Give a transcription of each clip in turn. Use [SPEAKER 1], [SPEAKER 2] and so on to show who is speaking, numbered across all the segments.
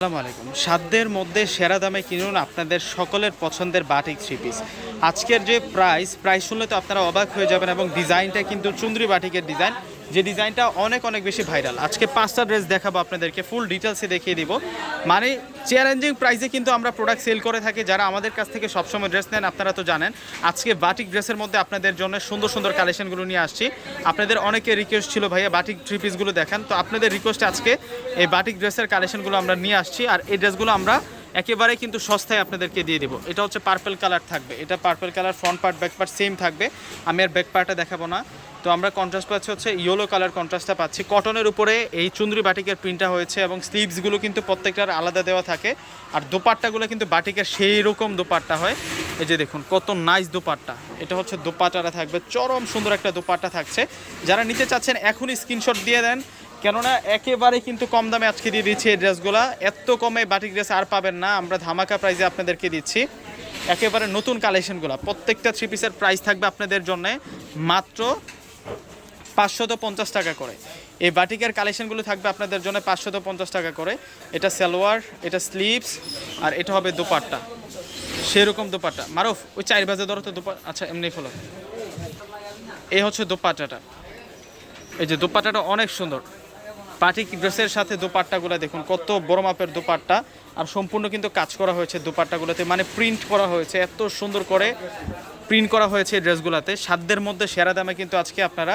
[SPEAKER 1] আসসালামু আলাইকুম। সাধ্যের মধ্যে সেরা দামে কিনুন আপনাদের সকলের পছন্দের বাটিক থ্রি পিস আজকের যে প্রাইস প্রাইস শুনলে তো আপনারা অবাক হয়ে যাবেন এবং ডিজাইনটা কিন্তু চুন্দ্রি বাটিকের ডিজাইন যে ডিজাইনটা অনেক অনেক বেশি ভাইরাল। আজকে পাঁচটা ড্রেস দেখাবো আপনাদেরকে ফুল ডিটেলসে দেখিয়ে দিব। মানে চ্যালেঞ্জিং প্রাইসে কিন্তু আমরা প্রোডাক্ট সেল করে থাকি, যারা আমাদের কাছ থেকে সবসময় ড্রেস নেন, আপনারা তো জানেন। আজকে বাটিক ড্রেসের মধ্যে আপনাদের জন্য সুন্দর সুন্দর কালেকশনগুলো নিয়ে আসছি। আপনাদের অনেকে রিকোয়েস্ট ছিল, ভাইয়া বাটিক থ্রি পিসগুলো দেখান। তো আপনাদের রিকোয়েস্টে আজকে এই বাটিক ড্রেসের কালেকশনগুলো আমরা নিয়ে আসছি, আর এই ড্রেসগুলো আমরা একেবারে কিন্তু সস্তায় আপনাদেরকে দিয়ে দিব। এটা হচ্ছে পার্পেল কালার থাকবে। এটা purple colour front part back part same থাকবে। আমি আর ব্যাক পার্টটা দেখাবো না। তো আমরা কন্ট্রাস্ট পাচ্ছি হচ্ছে ইয়েলো কালার কন্ট্রাস্টটা পাচ্ছি। কটনের উপরে এই চুন্দ্রি বাটিকের প্রিন্টটা হয়েছে এবং স্লিভসগুলো কিন্তু প্রত্যেকটার আলাদা দেওয়া থাকে। আর দোপাট্টাগুলো কিন্তু বাটিকের সেই রকম দোপাট্টা হয়। এই যে দেখুন, কত নাইস দোপাট্টা। এটা হচ্ছে দোপাট্টাটা থাকবে। চরম সুন্দর একটা দোপাট্টা থাকছে। যারা নিতে চাচ্ছেন, এখনই স্ক্রিনশট দিয়ে দেন। কেননা একেবারে কিন্তু কম দামে আজকে দিয়ে দিচ্ছি এই ড্রেসগুলো। এত কমে বাটিক ড্রেস আর পাবেন না, আমরা ধামাকা প্রাইজে আপনাদেরকে দিচ্ছি। একেবারে নতুন কালেকশনগুলো প্রত্যেকটা থ্রি পিসের প্রাইস থাকবে আপনাদের জন্য মাত্র পাঁচশত পঞ্চাশ টাকা করে। এই বাটিকের কালেকশনগুলো থাকবে আপনাদের জন্য পাঁচশত পঞ্চাশ টাকা করে। এটা সালোয়ার, এটা স্লিভস আর এটা হবে দোপাট্টা। সেরকম দোপাট্টা। মারুফ, ওই চার বাজে ধরো তো দোপা আচ্ছা এমনি খোলো। এই হচ্ছে দোপাট্টাটা। এই যে দোপাট্টাটা অনেক সুন্দর। পাটিক ড্রেসের সাথে দোপাট্টাগুলো দেখুন, কত বড় মাপের দোপাট্টা। আর সম্পূর্ণ কিন্তু কাজ করা হয়েছে দোপাট্টাগুলোতে মানে প্রিন্ট করা হয়েছে, এত সুন্দর করে প্রিন্ট করা হয়েছে এই ড্রেসগুলোতে। সাধ্যের মধ্যে সেরা দামে কিন্তু আজকে আপনারা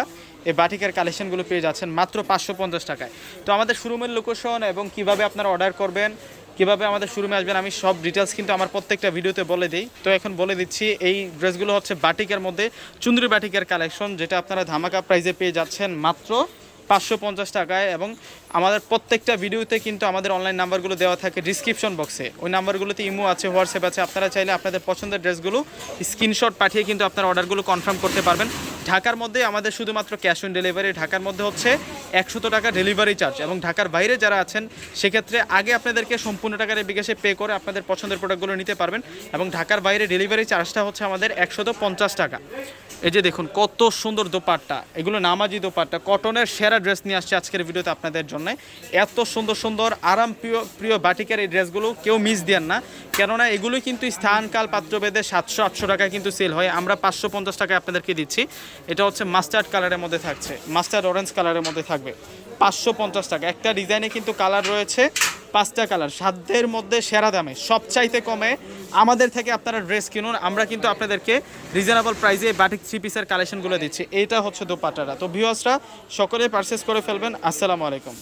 [SPEAKER 1] এই বাটিকের কালেকশনগুলো পেয়ে যাচ্ছেন, মাত্র পাঁচশো পঞ্চাশ টাকায়। তো আমাদের শোরুমের লোকেশন এবং কীভাবে আপনারা অর্ডার করবেন, কীভাবে আমাদের শোরুমে আসবেন, আমি সব ডিটেলস কিন্তু আমার প্রত্যেকটা ভিডিওতে বলে দিই। তো এখন বলে দিচ্ছি, এই ড্রেসগুলো হচ্ছে বাটিকের মধ্যে চুন্দ্রি বাটিকের কালেকশন যেটা আপনারা ধামাকা প্রাইজে পেয়ে যাচ্ছেন মাত্র পাঁচশো পঞ্চাশ টাকায় এবং আমাদের প্রত্যেকটা ভিডিওতে কিন্তু আমাদের অনলাইন নাম্বারগুলো দেওয়া থাকে ডিসক্রিপশন বক্সে ওই নাম্বারগুলোতে ইমো আছে, হোয়াটসঅ্যাপ আছে, আপনারা চাইলে আপনাদের পছন্দের ড্রেসগুলো স্ক্রিনশট পাঠিয়ে কিন্তু আপনার অর্ডারগুলো কনফার্ম করতে পারবেন। ঢাকার মধ্যে আমাদের শুধুমাত্র ক্যাশ অন ডেলিভারি ঢাকার মধ্যে হচ্ছে একশত টাকা ডেলিভারি চার্জ এবং ঢাকার বাইরে যারা আছেন, সেক্ষেত্রে আগে আপনাদেরকে সম্পূর্ণ টাকার বিকাশে পে করে আপনাদের পছন্দের প্রোডাক্টগুলো নিতে পারবেন এবং ঢাকার বাইরে ডেলিভারি চার্জটা হচ্ছে আমাদের একশত পঞ্চাশ টাকা। এই যে দেখুন, কত সুন্দর দোপাট্টা। এগুলো নামাজি দোপাট্টা। কটনের সেরা ড্রেস নিয়ে আসছে আজকের ভিডিওতে আপনাদের জন্য। এত সুন্দর সুন্দর আরাম প্রিয় প্রিয় বাটিকের এই ড্রেসগুলো কেউ মিস দেন না। কেননা এগুলো কিন্তু স্থানকাল পাত্রভেদে সাতশো, আটশো টাকা কিন্তু সেল হয়। আমরা পাঁচশো পঞ্চাশ টাকায় আপনাদেরকে দিচ্ছি। এটা হচ্ছে মাস্টার্ড কালারের মধ্যে থাকছে। মাস্টার্ড অরেঞ্জ কালারের মধ্যে থাকবে। পাঁচশো পঞ্চাশ টাকা। একটা ডিজাইনে কিন্তু কালার রয়েছে। পাঁচটা কালার, সাধ্যের মধ্যে সেরা দামে, সবচাইতে কমে আমাদের থেকে আপনারা ড্রেস কিনুন। আমরা কিন্তু আপনাদেরকে রিজনেবল প্রাইসে বাটিক থ্রি পিসের কালেকশনগুলো দিচ্ছি। এইটা হচ্ছে দুপাটারা তো ভিউয়ার্সরা সকলে পারচেস করে ফেলবেন। আসসালামু আলাইকুম।